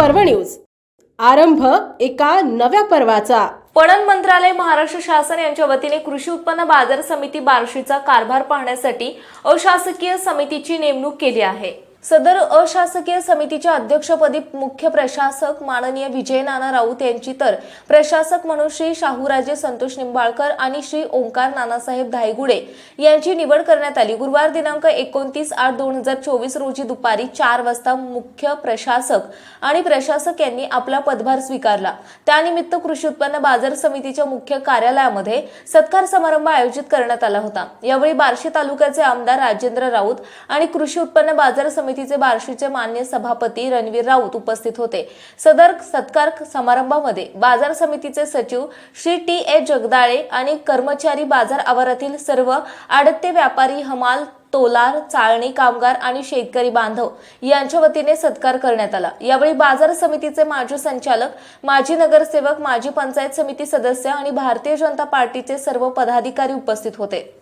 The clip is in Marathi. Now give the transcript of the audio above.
न्यूज. आरंभ एका नव्या पर्वाचा. पणन मंत्रालय महाराष्ट्र शासन यांच्या वतीने कृषी उत्पन्न बाजार समिती बार्शीचा कारभार पाहण्यासाठी अशासकीय समितीची नेमणूक केली आहे. सदर अशासकीय समितीच्या अध्यक्षपदी मुख्य प्रशासक माननीय विजय नाना राऊत यांची तर प्रशासक म्हणून श्री शाहूराजे संतोष निंबाळकर आणि श्री ओंकार नानासाहेब धायगुडे यांची निवड करण्यात आली. गुरुवार दिनांक एकोणतीस आठ दोन हजार चोवीस रोजी दुपारी चार वाजता मुख्य प्रशासक आणि प्रशासक यांनी आपला पदभार स्वीकारला. त्यानिमित्त कृषी उत्पन्न बाजार समितीच्या मुख्य कार्यालयामध्ये सत्कार समारंभ आयोजित करण्यात आला होता. यावेळी बार्शी तालुक्याचे आमदार राजेंद्र राऊत आणि कृषी उत्पन्न बाजार समिती समितीचे बार्शीचे मान्य सभापती रणवीर राऊत उपस्थित होते. सदर सत्कार समारंभामध्ये बाजार समितीचे सचिव श्री टी ए जगदाळे आणि कर्मचारी बाजार आवारातील सर्व आडते व्यापारी हमाल तोलार चाळणी कामगार आणि शेतकरी बांधव यांच्या वतीने सत्कार करण्यात आला. यावेळी बाजार समितीचे माजी संचालक माजी नगरसेवक माजी पंचायत समिती सदस्य आणि भारतीय जनता पार्टीचे सर्व पदाधिकारी उपस्थित होते.